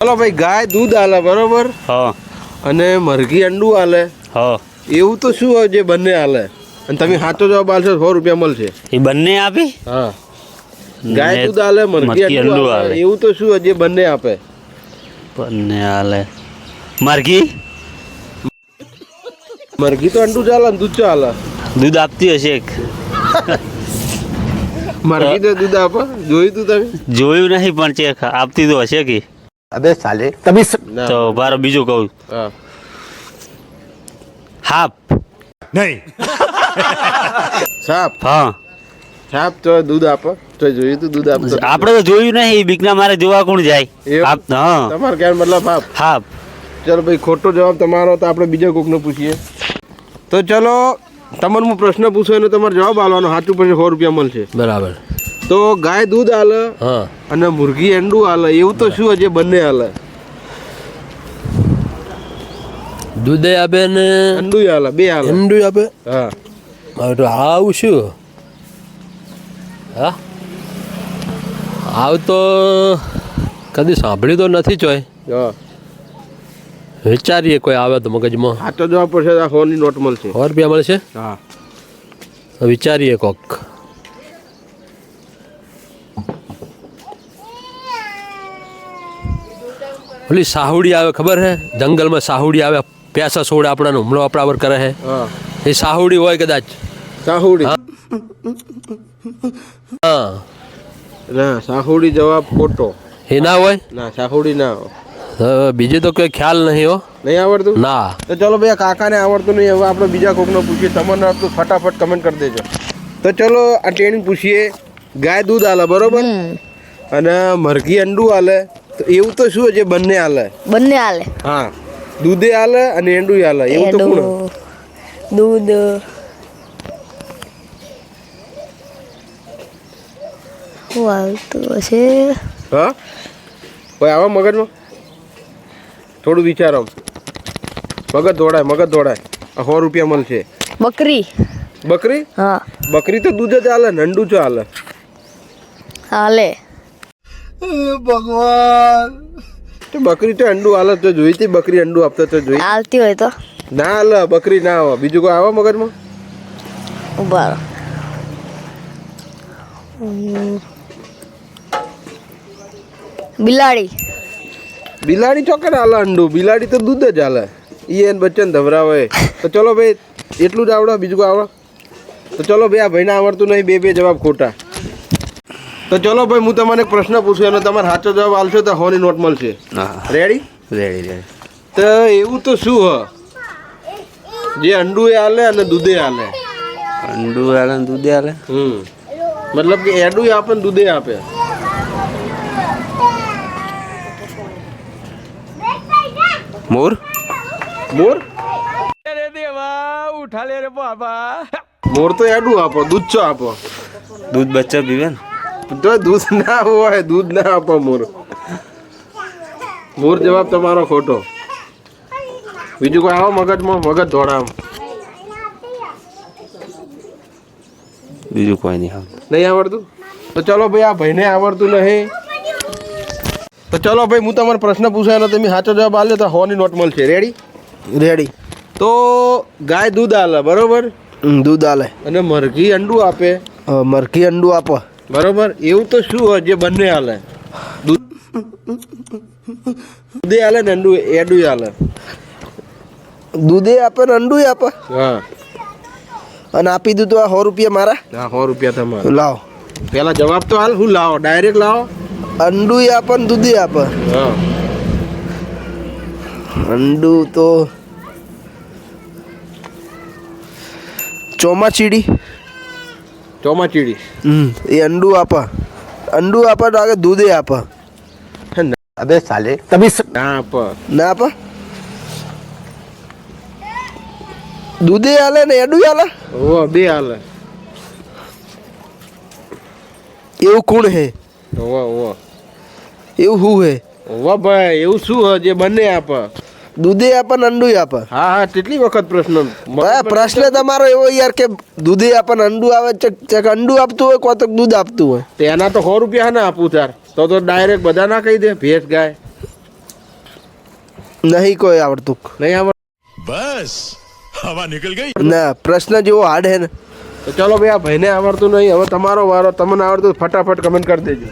ચાલો ભાઈ ગાય દૂધ આલે બરોબર? હા. અને મરઘી અંડું આલે. હા. એવું તો શું હોય જે બંને આલે? અને તમે સાચો જવાબ આલશો સો રૂપિયા મળશે. એ બંને આપી? હા. ગાય દૂધ આલે મરઘી અંડું આલે. એવું તો શું હોય જે બંને આપે? બંને આલે. મરઘી? મરઘી તો અંડું ચાલે દૂધ ચાલે દૂધ આપતી હશે એક. મરઘી તો દૂધ આપે. જોયું તું તમે? જોયું નહીં પણ ચેક. આપતી તો હશે કે? અબે સાલે. તમે તો બાર બીજું કહું. હાફ નહીં. સાપ? હા. સાપ તો દૂધ આપો. તો જોયું તું દૂધ આપો આપણે તો જોયું નહીં બીકના મારે જોવા કોણ જાય? હાપ હા. તમાર કે મતલબ હા હાપ. ચલો ભાઈ ખોટો જવાબ તમારો તો આપણે બીજા કોકને પૂછીએ. તો ચલો તમને હું પ્રશ્ન પૂછો એનો તમારો જવાબ આવવાનો સાચું પછી સો રૂપિયા મળશે. બરાબર. તો ગાય દૂધ આલે હા. અને મુરઘી એંડું આલે. એવું તો શું હજે બંને આલે? દૂધે આપે ને અંડું આલે બે આલે. ઈંડું આપે? હા. હવે તો આવું શું? હા? આવ તો કદી સાંભળ્યું તો નથી ચોય. હા. વિચારીએ કોઈ આવે તો મગજમાં. સાચો જવાબ પડશે તો આ સોની નોટ મળશે. સો રૂપિયા મળશે? હા. વિચારીએ કોક. ઓલી સાહુડી આવે ખબર હે? જંગલમાં સાહુડી આવે પ્યાસા સોડ આપણાનો હુમલો આપણા પર કરે હે. હા. એ સાહુડી હોય કદાચ. સાહુડી. હા. ના સાહુડી જવાબ ખોટો. એ ના હોય? ના સાહુડી ના હોય. બીજું તો કોઈ ખ્યાલ નહીં હો. નહીં આવડતું? ના. તો ચલો ભાઈ કાકાને આવડતું નહીં હવે આપણે બીજા કોકને પૂછીએ. તમને આવડતું ફટાફટ કમેન્ટ કરી દેજો. તો ચલો આ ટ્રેનિંગ પૂછીએ. ગાય દૂધ આલે બરોબર? અને મરઘી અંડું આલે. તો એવું તો શું છે બંને હાલે બંને હાલે હા. દૂધે હાલે અને એંડું હાલે એવું તો કોણ દૂધ. હું આવતું હશે? હા? કોઈ આવા મગજમાં. થોડું વિચારો. મગજ દોડાય મગજ દોડાય. સો રૂપિયા મળશે બકરી. બકરી? હા. બકરી તો દૂધ જ હાલે નંડું જ હાલે હાલે તો બકરી તો અંડું હાલે તો જોઈ હતી બકરી અંડું આપતા તો જોઈ. આવતી હોય તો. ના આલે બકરી ના આવે. બીજું કોઈ આવે મગજમાં? ઊભા બિલાડી. બિલાડી ચોકર હાલે અંડું? બિલાડી તો દૂધ જ હાલે. ઈ એન બચ્ચન ધવરાવે તો ચલો ભાઈ એટલું જ આવડે બીજું કોઈ આવડે તો ચલો ભાઈ આ ભાઈને આવડતું નહીં બે બે જવાબ ખોટા. તો ચલો ભાઈ હું તમને એક પ્રશ્ન પૂછું એનો તમારે સાચો જવાબ આલશો તો હોની નોટ મળશે. હા. રેડી રેડી રેડી તો એવું તો શું હ? જે અંડું એ આલે અને દૂધે આલે. અંડું હાલે ને દૂધે આલે? હમ. મતલબ કે એડું આપે ને દૂધે આપે. મોર? મોર? મોર તો એડું આપો દૂધ ચો આપો. દૂધ બચ્ચા પીવે ને? જો દૂધ ના હોય દૂધ ના આપો મોર. મોર જવાબ તમારો ખોટો. બીજું કોઈ આવો મગજમાં? મગજ ધોળામ. બીજું કોઈ નહીં નહીં આવડતું? તો ચલો ભાઈ આ ભાઈને આવડતું નહીં. તો ચલો ભાઈ હું તમારો પ્રશ્ન પૂછાયો તમે સાચો જવાબ આપ્યો તો હોની નોટ મળશે રેડી રેડી તો ગાય દૂધ આલે બરોબર? દૂધ આલે. અને મરઘી અંડું આપે. મરઘી અંડું આપે. બરોબર? એવું તો શું હોય જે બંને હાલે? દૂધે હાલે ને અંડુ એડું હાલે. દૂધે આપે ને અંડુય આપે? હા. અને આપી દીધું આ સો રૂપિયા મારા? હા સો રૂપિયા તમારા. લાવો. પેલા જવાબ તો હાલ. હું લાવો? ડાયરેક્ટ લાવો. અંડુય આપે ને દૂધે આપે? હા. અંડુ તો ચોમાચીડી ચોમાચીડી. હમ. એ અંડુ આપ. અંડુ આપ તો આગળ દૂધે આપ. અબે સાલે. તમે ના આપ. ના આપ? દૂધે આલે ને એડું આલે? ઓ બે હાલે એવું કોણ હે? ઓવા ઓવા એવું હું હે? ઓવા ભાઈ એવું શું હે? જે બંને આપ. દૂધે આપે ને અંડું આપે. હા હા કેટલી વખત પ્રશ્ન પ્રશ્ન તમારો એવો યાર કે દૂધે આપે ને અંડું આવે ચક અંડું આપતું હોય કોતો દૂધ આપતું હોય. તો એના તો સો રૂપિયા ના આપું તાર. તો તો ડાયરેક્ટ બધા ના કહી દે ભેંસ ગાય. નહીં કોઈ આવડતું. નહીં આવડતું બસ હવા નીકળ ગઈ. ના પ્રશ્ન જેવો હાર્ડ હે ને. તો ચલો ભાઈ આ ભાઈને આવડતું નહીં. હવે તમારો વારો તમને આવડતું ફટાફટ કમેન્ટ કરી દેજો.